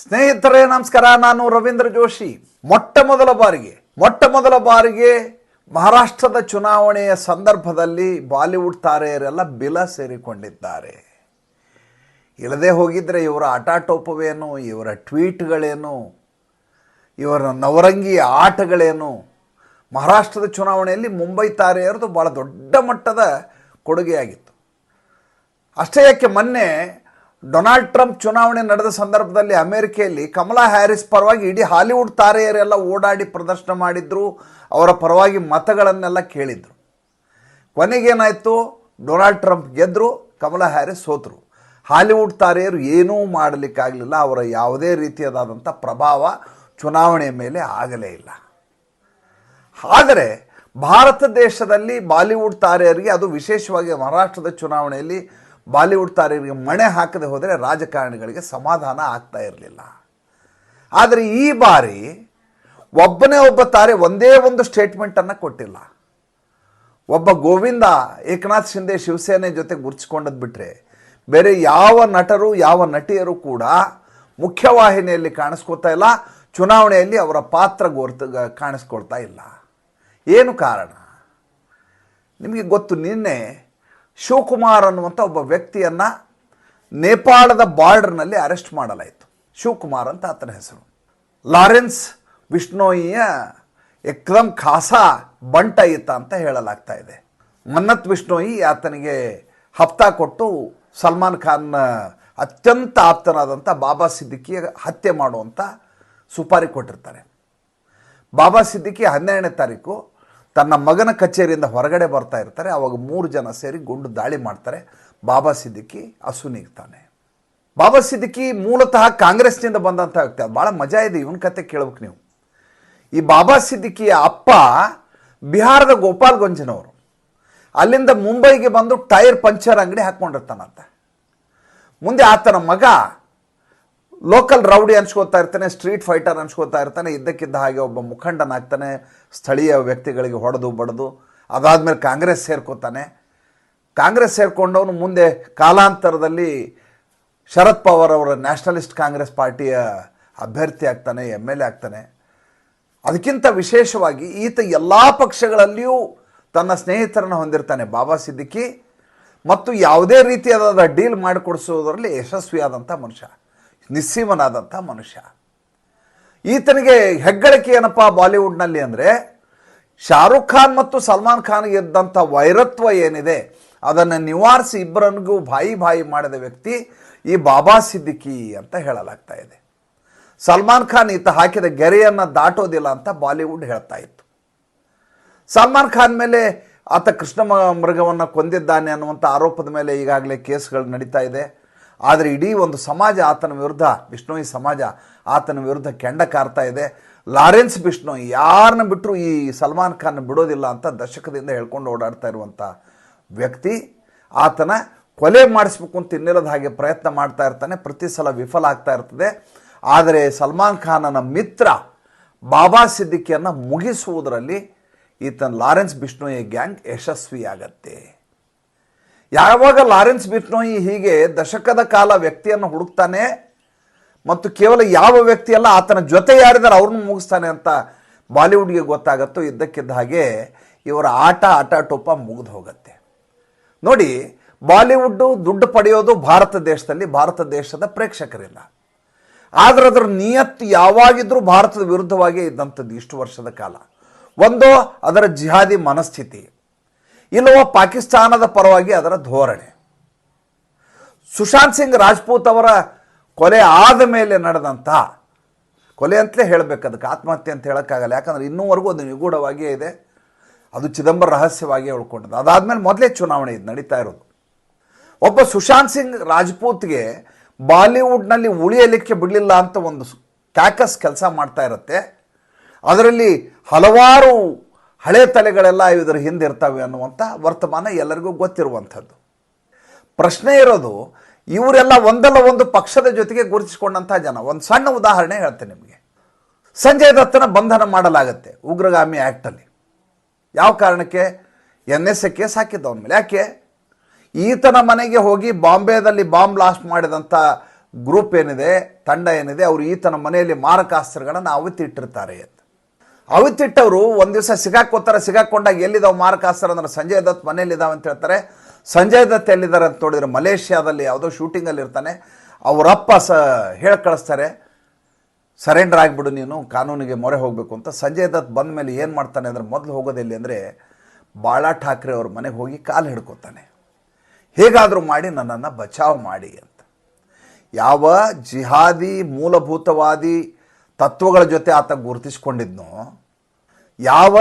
ಸ್ನೇಹಿತರೇ, ನಮಸ್ಕಾರ. ನಾನು ರವೀಂದ್ರ ಜೋಶಿ. ಮೊಟ್ಟ ಮೊದಲ ಬಾರಿಗೆ, ಮೊಟ್ಟ ಮೊದಲ ಬಾರಿಗೆ ಮಹಾರಾಷ್ಟ್ರದ ಚುನಾವಣೆಯ ಸಂದರ್ಭದಲ್ಲಿ ಬಾಲಿವುಡ್ ತಾರೆಯರೆಲ್ಲ ಬಿಲ ಸೇರಿಕೊಂಡಿದ್ದಾರೆ. ಇಲ್ಲದೆ ಹೋಗಿದ್ರೆ ಇವರ ಆಟಾಟೋಪವೇನು ಇವರ ಟ್ವೀಟ್ಗಳೇನು, ಇವರ ನವರಂಗಿ ಆಟಗಳೇನು, ಮಹಾರಾಷ್ಟ್ರದ ಚುನಾವಣೆಯಲ್ಲಿ ಮುಂಬೈ ತಾರೆಯರದು ಭಾಳ ದೊಡ್ಡ ಮಟ್ಟದ ಕೊಡುಗೆಯಾಗಿತ್ತು. ಅಷ್ಟೇ ಯಾಕೆ, ಮೊನ್ನೆ ಡೊನಾಲ್ಡ್ ಟ್ರಂಪ್ ಚುನಾವಣೆ ನಡೆದ ಸಂದರ್ಭದಲ್ಲಿ ಅಮೆರಿಕೆಯಲ್ಲಿ ಕಮಲಾ ಹ್ಯಾರಿಸ್ ಪರವಾಗಿ ಇಡೀ ಹಾಲಿವುಡ್ ತಾರೆಯರೆಲ್ಲ ಓಡಾಡಿ ಪ್ರದರ್ಶನ ಮಾಡಿದ್ರು, ಅವರ ಪರವಾಗಿ ಮತಗಳನ್ನೆಲ್ಲ ಕೇಳಿದ್ರು. ಕೊನೆಗೇನಾಯಿತು? ಡೊನಾಲ್ಡ್ ಟ್ರಂಪ್ ಗೆದ್ದರು ಕಮಲಾ ಹ್ಯಾರಿಸ್ ಸೋತರು. ಹಾಲಿವುಡ್ ತಾರೆಯರು ಏನೂ ಮಾಡಲಿಕ್ಕಾಗಲಿಲ್ಲ, ಅವರ ಯಾವುದೇ ರೀತಿಯಾದಂಥ ಪ್ರಭಾವ ಚುನಾವಣೆಯ ಮೇಲೆ ಆಗಲೇ ಇಲ್ಲ. ಆದರೆ, ಭಾರತ ದೇಶದಲ್ಲಿ ಬಾಲಿವುಡ್ ತಾರೆಯರಿಗೆ ಅದು ವಿಶೇಷವಾಗಿ ಮಹಾರಾಷ್ಟ್ರದ ಚುನಾವಣೆಯಲ್ಲಿ ಬಾಲಿವುಡ್ ತಾರೆಯರಿಗೆ ಮಣೆ ಹಾಕದೆ ಹೋದರೆ ರಾಜಕಾರಣಿಗಳಿಗೆ ಸಮಾಧಾನ ಆಗ್ತಾ ಇರಲಿಲ್ಲ. ಆದರೆ ಈ ಬಾರಿ ಒಬ್ಬನೇ ಒಬ್ಬ ತಾರೆ ಒಂದೇ ಒಂದು ಸ್ಟೇಟ್ಮೆಂಟನ್ನು ಕೊಟ್ಟಿಲ್ಲ. ಒಬ್ಬ ಗೋವಿಂದ, ಏಕನಾಥ್ ಶಿಂದೆ ಶಿವಸೇನೆ ಜೊತೆ ಗುರ್ಚಿಕೊಂಡದ್ದು ಬಿಟ್ಟರೆ ಬೇರೆ ಯಾವ ನಟರು, ಯಾವ ನಟಿಯರು ಕೂಡ ಮುಖ್ಯವಾಹಿನಿಯಲ್ಲಿ ಕಾಣಿಸ್ಕೊಳ್ತಾ ಇಲ್ಲ, ಚುನಾವಣೆಯಲ್ಲಿ ಅವರ ಪಾತ್ರ ಗೋರ್ತ ಕಾಣಿಸ್ಕೊಳ್ತಾ ಇಲ್ಲ. ಏನು ಕಾರಣ? ನಿಮಗೆ ಗೊತ್ತು, ನಿನ್ನೆ ಶಿವಕುಮಾರ್ ಅನ್ನುವಂಥ ಒಬ್ಬ ವ್ಯಕ್ತಿಯನ್ನು ನೇಪಾಳದ ಬಾರ್ಡರ್ನಲ್ಲಿ ಅರೆಸ್ಟ್ ಮಾಡಲಾಯಿತು. ಶಿವಕುಮಾರ್ ಅಂತ ಆತನ ಹೆಸರು. ಲಾರೆನ್ಸ್ ವಿಷ್ಣೋಯಿಯ ಎಕ್ದಮ್ ಖಾಸಾ ಬಂಟ ಇತ್ತ ಅಂತ ಹೇಳಲಾಗ್ತಾ ಇದೆ. ಮನ್ನತ್ ವಿಷ್ಣೋಯಿ ಆತನಿಗೆ ಹಪ್ತಾ ಕೊಟ್ಟು ಸಲ್ಮಾನ್ ಖಾನ್ನ ಅತ್ಯಂತ ಆಪ್ತನಾದಂಥ ಬಾಬಾ ಸಿದ್ದಿಕಿಯ ಹತ್ಯೆ ಮಾಡುವಂಥ ಸುಪಾರಿ ಕೊಟ್ಟಿರ್ತಾರೆ. ಬಾಬಾ ಸಿದ್ದಿಕಿ ಹನ್ನೆರಡನೇ ತಾರೀಕು ತನ್ನ ಮಗನ ಕಚೇರಿಯಿಂದ ಹೊರಗಡೆ ಬರ್ತಾ ಇರ್ತಾರೆ. ಅವಾಗ ಮೂರು ಜನ ಸೇರಿ ಗುಂಡು ದಾಳಿ ಮಾಡ್ತಾರೆ. ಬಾಬಾ ಸಿದ್ದಿಕಿ ಅಸುನೀಗ್ತಾನೆ ಬಾಬಾ ಸಿದ್ದಿಕಿ ಮೂಲತಃ ಕಾಂಗ್ರೆಸ್ನಿಂದ ಬಂದಂಥ ವ್ಯಕ್ತಿ. ಅದು ಭಾಳ ಮಜಾ ಇದೆ. ಇವನ ಕತೆ ಕೇಳ್ಬೇಕು ನೀವು. ಈ ಬಾಬಾ ಸಿದ್ದಿಕಿಯ ಅಪ್ಪ ಬಿಹಾರದ ಗೋಪಾಲ್ ಗಂಜನವರು ಅಲ್ಲಿಂದ ಮುಂಬೈಗೆ ಬಂದು ಟೈರ್ ಪಂಚರ್ ಅಂಗಡಿ ಹಾಕ್ಕೊಂಡಿರ್ತಾನಂತೆ ಮುಂದೆ ಆತನ ಮಗ ಲೋಕಲ್ ರೌಡಿ ಅನ್ಸ್ಕೋತಾ ಇರ್ತಾನೆ, ಸ್ಟ್ರೀಟ್ ಫೈಟರ್ ಅನ್ಸ್ಕೋತಾ ಇರ್ತಾನೆ, ಇದ್ದಕ್ಕಿದ್ದ ಹಾಗೆ ಒಬ್ಬ ಮುಖಂಡನಾಗ್ತಾನೆ, ಸ್ಥಳೀಯ ವ್ಯಕ್ತಿಗಳಿಗೆ ಹೊಡೆದು ಬಡ್ದು, ಅದಾದಮೇಲೆ ಕಾಂಗ್ರೆಸ್ ಸೇರ್ಕೋತಾನೆ. ಕಾಂಗ್ರೆಸ್ ಸೇರ್ಕೊಂಡವನು ಮುಂದೆ ಕಾಲಾಂತರದಲ್ಲಿ ಶರದ್ ಪವಾರ್ ಅವರ ನ್ಯಾಷನಲಿಸ್ಟ್ ಕಾಂಗ್ರೆಸ್ ಪಾರ್ಟಿಯ ಅಭ್ಯರ್ಥಿ ಆಗ್ತಾನೆ ಎಂ ಎಲ್ ಎ ಆಗ್ತಾನೆ. ಅದಕ್ಕಿಂತ ವಿಶೇಷವಾಗಿ ಈತ ಎಲ್ಲ ಪಕ್ಷಗಳಲ್ಲಿಯೂ ತನ್ನ ಸ್ನೇಹಿತರನ್ನು ಹೊಂದಿರ್ತಾನೆ, ಬಾಬಾ ಸಿದ್ದಿಕಿ. ಮತ್ತು ಯಾವುದೇ ರೀತಿಯಾದ ಡೀಲ್ ಮಾಡಿಕೊಡಿಸೋದರಲ್ಲಿ ಯಶಸ್ವಿಯಾದಂಥ ಮನುಷ್ಯ. ನಿಸ್ಸೀಮನಾದಂಥ ಮನುಷ್ಯ. ಈತನಿಗೆ ಹೆಗ್ಗಳಿಕೆ ಏನಪ್ಪ ಬಾಲಿವುಡ್ನಲ್ಲಿ ಅಂದರೆ, ಶಾರುಖ್ ಖಾನ್ ಮತ್ತು ಸಲ್ಮಾನ್ ಖಾನ್ ಇದ್ದಂಥ ವೈರತ್ವ ಏನಿದೆ, ಅದನ್ನು ನಿವಾರಿಸಿ ಇಬ್ಬರನಿಗೂ ಬಾಯಿ ಬಾಯಿ ಮಾಡಿದ ವ್ಯಕ್ತಿ ಈ ಬಾಬಾ ಸಿದ್ದಿಕಿ ಅಂತ ಹೇಳಲಾಗ್ತಾ ಇದೆ. ಸಲ್ಮಾನ್ ಖಾನ್ ಈತ ಹಾಕಿದ ಗೆರೆಯನ್ನು ದಾಟೋದಿಲ್ಲ ಅಂತ ಬಾಲಿವುಡ್ ಹೇಳ್ತಾ ಇತ್ತು. ಸಲ್ಮಾನ್ ಖಾನ್ ಮೇಲೆ ಆತ ಕೃಷ್ಣ ಮೃಗವನ್ನು ಕೊಂದಿದ್ದಾನೆ ಅನ್ನುವಂಥ ಆರೋಪದ ಮೇಲೆ ಈಗಾಗಲೇ ಕೇಸ್ಗಳು ನಡೀತಾ ಇದೆ. ಆದರೆ ಇಡೀ ಒಂದು ಸಮಾಜ ಆತನ ವಿರುದ್ಧ, ಬಿಷ್ಣೋಯಿ ಸಮಾಜ ಆತನ ವಿರುದ್ಧ ಕೆಂಡ ಕಾರ್ತಾ ಇದೆ. ಲಾರೆನ್ಸ್ ಬಿಷ್ಣೋಯಿ ಯಾರನ್ನ ಬಿಟ್ಟರು ಈ ಸಲ್ಮಾನ್ ಖಾನ್ ಬಿಡೋದಿಲ್ಲ ಅಂತ ದಶಕದಿಂದ ಹೇಳ್ಕೊಂಡು ಓಡಾಡ್ತಾ ಇರುವಂಥ ವ್ಯಕ್ತಿ. ಆತನ ಕೊಲೆ ಮಾಡಿಸ್ಬೇಕು ಅಂತ ಇನ್ನಿಲ್ಲದ ಹಾಗೆ ಪ್ರಯತ್ನ ಮಾಡ್ತಾ ಇರ್ತಾನೆ, ಪ್ರತಿ ಸಲ ವಿಫಲ ಆಗ್ತಾ ಇರ್ತದೆ. ಆದರೆ ಸಲ್ಮಾನ್ ಖಾನನ ಮಿತ್ರ ಬಾಬಾ ಸಿದ್ದಿಕಿಯನ್ನು ಮುಗಿಸುವುದರಲ್ಲಿ ಈತನ ಲಾರೆನ್ಸ್ ಬಿಷ್ಣೋಯಿ ಗ್ಯಾಂಗ್ ಯಶಸ್ವಿಯಾಗತ್ತೆ. ಯಾವಾಗ ಲಾರೆನ್ಸ್ ಬಿಟ್ನೋಯಿ ಹೀಗೆ ದಶಕದ ಕಾಲ ವ್ಯಕ್ತಿಯನ್ನು ಹುಡುಕ್ತಾನೆ ಮತ್ತು ಕೇವಲ ಯಾವ ವ್ಯಕ್ತಿಯಲ್ಲ, ಆತನ ಜೊತೆ ಯಾರಿದ್ದಾರೆ ಅವ್ರನ್ನ ಮುಗಿಸ್ತಾನೆ ಅಂತ ಬಾಲಿವುಡ್ಗೆ ಗೊತ್ತಾಗತ್ತೋ ಇದ್ದಕ್ಕಿದ್ದ ಹಾಗೆ ಇವರ ಆಟ ಆಟಾಟೋಪ ಮುಗಿದು ಹೋಗುತ್ತೆ. ನೋಡಿ, ಬಾಲಿವುಡ್ಡು ದುಡ್ಡು ಪಡೆಯೋದು ಭಾರತ ದೇಶದಲ್ಲಿ, ಭಾರತ ದೇಶದ ಪ್ರೇಕ್ಷಕರಿಂದ ಆದರೆ ಅದರ ನಿಯತ್ತು ಯಾವಾಗಿದ್ದರೂ ಭಾರತದ ವಿರುದ್ಧವಾಗೇ ಇದ್ದಂಥದ್ದು ಇಷ್ಟು ವರ್ಷದ ಕಾಲ. ಒಂದು ಅದರ ಜಿಹಾದಿ ಮನಸ್ಥಿತಿ ಇಲ್ಲವೋ ಪಾಕಿಸ್ತಾನದ ಪರವಾಗಿ ಅದರ ಧೋರಣೆ. ಸುಶಾಂತ್ ಸಿಂಗ್ ರಾಜ್ಪೂತ್ ಅವರ ಕೊಲೆ ಆದ ಮೇಲೆ ನಡೆದಂಥ ಕೊಲೆ ಅಂತಲೇ ಹೇಳಬೇಕು ಅದಕ್ಕೆ, ಆತ್ಮಹತ್ಯೆ ಅಂತ ಹೇಳೋಕ್ಕಾಗಲ್ಲ. ಯಾಕಂದ್ರೆ ಇನ್ನೂವರೆಗೂ ಅದು ನಿಗೂಢವಾಗಿಯೇ ಇದೆ. ಅದು ಚಿದಂಬರ ರಹಸ್ಯವಾಗಿ ಉಳ್ಕೊಂಡದ್ದು. ಅದಾದಮೇಲೆ ಮೊದಲೇ ಚುನಾವಣೆ ಇದು ನಡೀತಾ ಇರೋದು. ಒಬ್ಬ ಸುಶಾಂತ್ ಸಿಂಗ್ ರಾಜ್ಪೂತ್ಗೆ ಬಾಲಿವುಡ್ನಲ್ಲಿ ಉಳಿಯಲಿಕ್ಕೆ ಬಿಡಲಿಲ್ಲ ಅಂತ ಒಂದು ಕ್ಯಾಕಸ್ ಕೆಲಸ ಮಾಡ್ತಾ ಇರುತ್ತೆ. ಅದರಲ್ಲಿ ಹಲವಾರು ಹಳೆ ತಲೆಗಳೆಲ್ಲ ಇದರ ಹಿಂದೆ ಇರ್ತವೆ ಅನ್ನುವಂಥ ವರ್ತಮಾನ ಎಲ್ಲರಿಗೂ ಗೊತ್ತಿರುವಂಥದ್ದು. ಪ್ರಶ್ನೆ ಇರೋದು, ಇವರೆಲ್ಲ ಒಂದಲ್ಲ ಒಂದು ಪಕ್ಷದ ಜೊತೆಗೆ ಗುರುತಿಸಿಕೊಂಡಂಥ ಜನ. ಒಂದು ಸಣ್ಣ ಉದಾಹರಣೆ ಹೇಳ್ತೇನೆ ನಿಮಗೆ. ಸಂಜಯ್ ದತ್ತನ ಬಂಧನ ಮಾಡಲಾಗತ್ತೆ ಉಗ್ರಗಾಮಿ ಆ್ಯಕ್ಟಲ್ಲಿ ಯಾವ ಕಾರಣಕ್ಕೆ? ಎನ್ ಎಸ್ ಎ ಕೇಸ್ ಹಾಕಿದ್ದವನ ಮೇಲೆ. ಯಾಕೆ? ಈತನ ಮನೆಗೆ ಹೋಗಿ ಬಾಂಬೆದಲ್ಲಿ ಬಾಂಬ್ ಬ್ಲಾಸ್ಟ್ ಮಾಡಿದಂಥ ಗ್ರೂಪ್ ಏನಿದೆ, ತಂಡ ಏನಿದೆ, ಅವರು ಈತನ ಮನೆಯಲ್ಲಿ ಮಾರಕಾಸ್ತ್ರಗಳನ್ನು ಅವತ್ತಿಟ್ಟಿರ್ತಾರೆ ಅಂತ. ಅವತ್ತಿಟ್ಟವರು ಒಂದು ದಿವಸ ಸಿಗಾಕೋತಾರೆ ಸಿಗಾಕೊಂಡಾಗ ಎಲ್ಲಿದ್ದಾವೆ ಮಾರಕಾಸ್ತ್ರ ಅಂದ್ರೆ ಸಂಜಯ್ ದತ್ ಮನೇಲಿ ಇದಾವೆ ಅಂತ ಹೇಳ್ತಾರೆ. ಸಂಜಯ್ ದತ್ ಎಲ್ಲಿದ್ದಾರೆ ಅಂತ ನೋಡಿದ್ರೆ ಮಲೇಷ್ಯಾದಲ್ಲಿ ಯಾವುದೋ ಶೂಟಿಂಗಲ್ಲಿ ಇರ್ತಾನೆ. ಅವರಪ್ಪ ಸ ಹೇಳಿ ಕಳಿಸ್ತಾರೆ, ಸರೆಂಡರ್ ಆಗಿಬಿಡು ನೀನು, ಕಾನೂನಿಗೆ ಮೊರೆ ಹೋಗಬೇಕು ಅಂತ. ಸಂಜಯ್ ದತ್ ಬಂದ ಮೇಲೆ ಏನು ಮಾಡ್ತಾನೆ ಅಂದ್ರೆ ಮೊದಲು ಹೋಗೋದೆಲ್ಲಿ ಅಂದರೆ ಬಾಳಾ ಠಾಕ್ರೆ ಅವ್ರ ಮನೆಗೆ ಹೋಗಿ ಕಾಲು ಹಿಡ್ಕೊತಾನೆ. ಹೇಗಾದರೂ ಮಾಡಿ, ನನ್ನನ್ನು ಬಚಾವ್ ಮಾಡಿ ಅಂತ. ಯಾವ ಜಿಹಾದಿ ಮೂಲಭೂತವಾದಿ ತತ್ವಗಳ ಜೊತೆ ಆತ ಗುರುತಿಸ್ಕೊಂಡಿದ್ನೋ ಯಾವ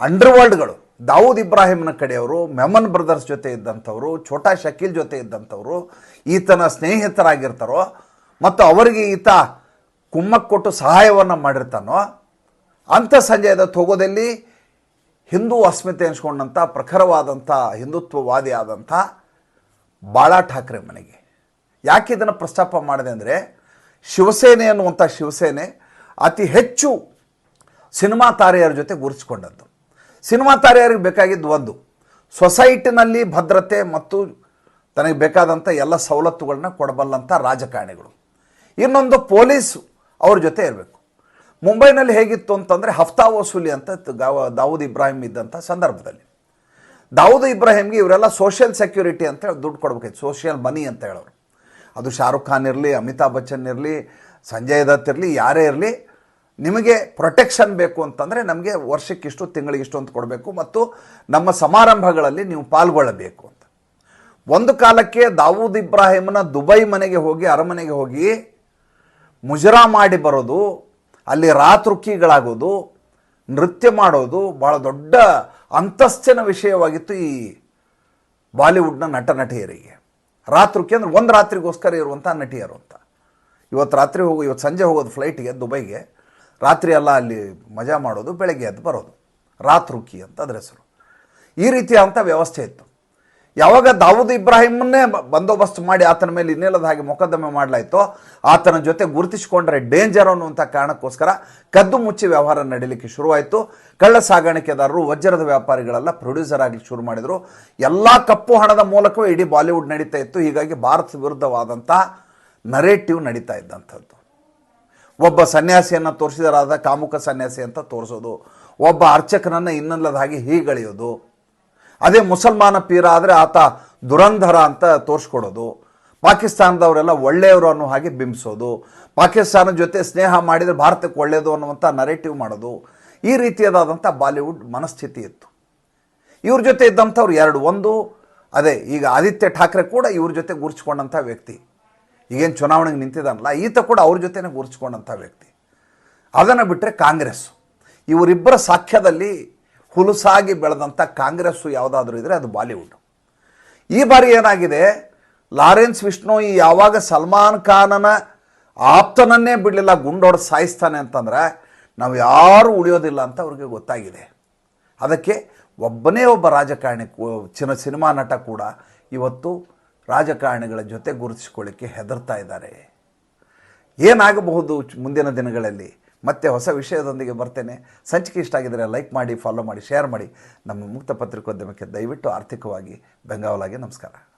ಅಂಡರ್ವರ್ಲ್ಡ್ಗಳು, ದಾವೂದ್ ಇಬ್ರಾಹಿಂನ ಕಡೆಯವರು, ಮೆಮನ್ ಬ್ರದರ್ಸ್ ಜೊತೆ ಇದ್ದಂಥವರು, ಛೋಟಾ ಶಕೀಲ್ ಜೊತೆ ಇದ್ದಂಥವರು, ಈತನ ಸ್ನೇಹಿತರಾಗಿರ್ತಾರೋ ಮತ್ತು ಅವರಿಗೆ ಈತ ಕುಮ್ಮಕ್ಕೆ ಕೊಟ್ಟು ಸಹಾಯವನ್ನು ಮಾಡಿರ್ತಾನೋ, ಅಂಥ ಸಂಜಯದ ದತ್ ಹೋಗೋದಲ್ಲಿ ಹಿಂದೂ ಅಸ್ಮಿತೆ ಅನ್ಸ್ಕೊಂಡಂಥ ಪ್ರಖರವಾದಂಥ ಹಿಂದುತ್ವವಾದಿ ಆದಂಥ ಬಾಳಾ ಠಾಕ್ರೆ ಮನೆಗೆ. ಯಾಕೆ ಇದನ್ನು ಪ್ರಸ್ತಾಪ ಮಾಡಿದೆ ಅಂದರೆ ಶಿವಸೇನೆ ಅನ್ನುವಂಥ ಶಿವಸೇನೆ ಅತಿ ಹೆಚ್ಚು ಸಿನಿಮಾ ತಾರೆಯರ ಜೊತೆ ಗುರುತಿಸ್ಕೊಂಡದ್ದು. ಸಿನಿಮಾ ತಾರೆಯರಿಗೆ ಬೇಕಾಗಿದ್ದು ಒಂದು, ಸೊಸೈಟಿನಲ್ಲಿ ಭದ್ರತೆ ಮತ್ತು ತನಗೆ ಬೇಕಾದಂಥ ಎಲ್ಲ ಸವಲತ್ತುಗಳನ್ನ ಕೊಡಬಲ್ಲಂಥ ರಾಜಕಾರಣಿಗಳು. ಇನ್ನೊಂದು ಪೊಲೀಸ್ ಅವ್ರ ಜೊತೆ ಇರಬೇಕು. ಮುಂಬೈನಲ್ಲಿ ಹೇಗಿತ್ತು ಅಂತಂದರೆ ಹಫ್ತಾ ವಸೂಲಿ ಅಂತ ಗಾವ, ದಾವೂದ್ ಇಬ್ರಾಹಿಂ ಇದ್ದಂಥ ಸಂದರ್ಭದಲ್ಲಿ. ದಾವೂದ್ ಇಬ್ರಾಹಿಂಗೆ ಇವರೆಲ್ಲ ಸೋಷಿಯಲ್ ಸೆಕ್ಯೂರಿಟಿ ಅಂತ ಹೇಳಿ ದುಡ್ಡು ಕೊಡ್ಬೇಕಾಯ್ತು. ಸೋಷಿಯಲ್ ಮನಿ ಅಂತ ಹೇಳೋರು. ಅದು ಶಾರುಖ್ ಖಾನ್ ಇರಲಿ, ಅಮಿತಾಬ್ ಬಚ್ಚನ್ ಇರಲಿ, ಸಂಜಯ್ ದತ್ ಇರಲಿ, ಯಾರೇ ಇರಲಿ ನಿಮಗೆ ಪ್ರೊಟೆಕ್ಷನ್ ಬೇಕು ಅಂತಂದರೆ ನಮಗೆ ವರ್ಷಕ್ಕಿಷ್ಟು ತಿಂಗಳಿಗಿಷ್ಟು ಅಂತ ಕೊಡಬೇಕು ಮತ್ತು ನಮ್ಮ ಸಮಾರಂಭಗಳಲ್ಲಿ ನೀವು ಪಾಲ್ಗೊಳ್ಳಬೇಕು ಅಂತ. ಒಂದು ಕಾಲಕ್ಕೆ ದಾವೂದ್ ಇಬ್ರಾಹಿಮನ ದುಬೈ ಮನೆಗೆ ಹೋಗಿ, ಅರಮನೆಗೆ ಹೋಗಿ ಮುಜರಾ ಮಾಡಿ ಬರೋದು, ಅಲ್ಲಿ ರಾತೃಕಿಗಳಾಗೋದು ನೃತ್ಯ ಮಾಡೋದು ಭಾಳ ದೊಡ್ಡ ಅಂತಸ್ತಿನ ವಿಷಯವಾಗಿತ್ತು ಈ ಬಾಲಿವುಡ್ನ ನಟ ನಟಿಯರಿಗೆ. ರಾತೃಕಿ ಅಂದ್ರೆ ಒಂದು ರಾತ್ರಿಗೋಸ್ಕರ ಇರುವಂಥ ನಟಿಯರು ಅಂತ. ಇವತ್ತು ರಾತ್ರಿ ಹೋಗೋ, ಇವತ್ತು ಸಂಜೆ ಹೋಗೋದು ಫ್ಲೈಟಿಗೆ ದುಬೈಗೆ. ರಾತ್ರಿ ಎಲ್ಲ ಅಲ್ಲಿ ಮಜಾ ಮಾಡೋದು, ಬೆಳಗ್ಗೆ ಎದ್ದು ಬರೋದು. ರಾತ್ರುಕಿ ಅಂತ ಅದ್ರ ಹೆಸರು. ಈ ರೀತಿಯಾದಂಥ ವ್ಯವಸ್ಥೆ ಇತ್ತು. ಯಾವಾಗ ದಾವೂದ್ ಇಬ್ರಾಹಿಮನ್ನೇ ಬಂದೋಬಸ್ತ್ ಮಾಡಿ ಆತನ ಮೇಲೆ ಇನ್ನಿಲ್ಲದ ಹಾಗೆ ಮೊಕದ್ದಮೆ ಮಾಡಲಾಯಿತೋ, ಆತನ ಜೊತೆ ಗುರುತಿಸಿಕೊಂಡ್ರೆ ಡೇಂಜರ್ ಅನ್ನುವಂಥ ಕಾರಣಕ್ಕೋಸ್ಕರ ಕದ್ದು ಮುಚ್ಚಿ ವ್ಯವಹಾರ ನಡೀಲಿಕ್ಕೆ ಶುರುವಾಯಿತು. ಕಳ್ಳ ಸಾಗಾಣಿಕೆದಾರರು, ವಜ್ರದ ವ್ಯಾಪಾರಿಗಳೆಲ್ಲ ಪ್ರೊಡ್ಯೂಸರ್ ಆಗಲಿಕ್ಕೆ ಶುರು ಮಾಡಿದರು. ಎಲ್ಲ ಕಪ್ಪು ಹಣದ ಮೂಲಕವೇ ಇಡೀ ಬಾಲಿವುಡ್ ನಡೀತಾ ಇತ್ತು. ಹೀಗಾಗಿ ಭಾರತ ವಿರುದ್ಧವಾದಂಥ ನರೇಟಿವ್ ನಡೀತಾ ಇದ್ದಂಥದ್ದು. ಒಬ್ಬ ಸನ್ಯಾಸಿಯನ್ನು ತೋರಿಸಿದರಾದ ಕಾಮುಕ ಸನ್ಯಾಸಿ ಅಂತ ತೋರಿಸೋದು. ಒಬ್ಬ ಅರ್ಚಕನನ್ನು ಇನ್ನಲ್ಲದ ಹಾಗೆ ಹೀಗಳೆಯೋದು ಅದೇ ಮುಸಲ್ಮಾನ ಪೀರ ಆದರೆ ಆತ ದುರಂಧರ ಅಂತ ತೋರಿಸ್ಕೊಡೋದು. ಪಾಕಿಸ್ತಾನದವರೆಲ್ಲ ಒಳ್ಳೆಯವರು ಅನ್ನೋ ಹಾಗೆ ಬಿಂಬಿಸೋದು. ಪಾಕಿಸ್ತಾನದ ಜೊತೆ ಸ್ನೇಹ ಮಾಡಿದರೆ ಭಾರತಕ್ಕೆ ಒಳ್ಳೆಯದು ಅನ್ನುವಂಥ ನರೇಟಿವ್ ಮಾಡೋದು. ಈ ರೀತಿಯದಾದಂಥ ಬಾಲಿವುಡ್ ಮನಸ್ಥಿತಿ ಇತ್ತು. ಇವ್ರ ಜೊತೆ ಇದ್ದಂಥವ್ರು ಎರಡು, ಒಂದು, ಅದೇ ಈಗ ಆದಿತ್ಯ ಠಾಕ್ರೆ ಕೂಡ ಇವ್ರ ಜೊತೆ ಗುರ್ಚ್ಕೊಂಡಂಥ ವ್ಯಕ್ತಿ. ಈಗೇನು ಚುನಾವಣೆಗೆ ನಿಂತಿದ್ದಾನಲ್ಲ ಈತ ಕೂಡ ಅವ್ರ ಜೊತೆನೇ ಗುರ್ಚ್ಕೊಂಡಂಥ ವ್ಯಕ್ತಿ. ಅದನ್ನು ಬಿಟ್ಟರೆ ಕಾಂಗ್ರೆಸ್ ಇವರಿಬ್ಬರ ಸಾಖ್ಯದಲ್ಲಿ ಹುಲುಸಾಗಿ ಬೆಳೆದಂಥ ಕಾಂಗ್ರೆಸ್ಸು ಯಾವುದಾದ್ರೂ ಇದ್ದರೆ ಅದು ಬಾಲಿವುಡ್. ಈ ಬಾರಿ ಏನಾಗಿದೆ, ಲಾರೆನ್ಸ್ ವಿಷ್ಣೋಯಿ ಯಾವಾಗ ಸಲ್ಮಾನ್ ಖಾನನ ಆಪ್ತನನ್ನೇ ಬಿಡಲಿಲ್ಲ, ಗುಂಡೋಡ್ ಸಾಯಿಸ್ತಾನೆ ಅಂತಂದರೆ ನಾವು ಯಾರೂ ಉಳಿಯೋದಿಲ್ಲ ಅಂತ ಅವ್ರಿಗೆ ಗೊತ್ತಾಗಿದೆ. ಅದಕ್ಕೆ ಒಬ್ಬನೇ ಒಬ್ಬ ರಾಜಕಾರಣಿ ಚಿನ್ನ ಚಿನ ಸಿನಿಮಾ ನಟ ಕೂಡ ಇವತ್ತು ರಾಜಕಾರಣಿಗಳ ಜೊತೆ ಗುರುತಿಸಿಕೊಳ್ಳಿಕ್ಕೆ ಹೆದರ್ತಾ ಇದ್ದಾರೆ. ಏನಾಗಬಹುದು ಮುಂದಿನ ದಿನಗಳಲ್ಲಿ? ಮತ್ತೆ ಹೊಸ ವಿಷಯದೊಂದಿಗೆ ಬರ್ತೇನೆ. ಸಂಚಿಕೆ ಇಷ್ಟ ಆಗಿದ್ದರೆ ಲೈಕ್ ಮಾಡಿ ಫಾಲೋ ಮಾಡಿ ಶೇರ್ ಮಾಡಿ. ನಮ್ಮ ಮುಕ್ತ ಪತ್ರಿಕೋದ್ಯಮಕ್ಕೆ ದಯವಿಟ್ಟು ಆರ್ಥಿಕವಾಗಿ ಬೆಂಗಾವಲಾಗಿ ನಮಸ್ಕಾರ.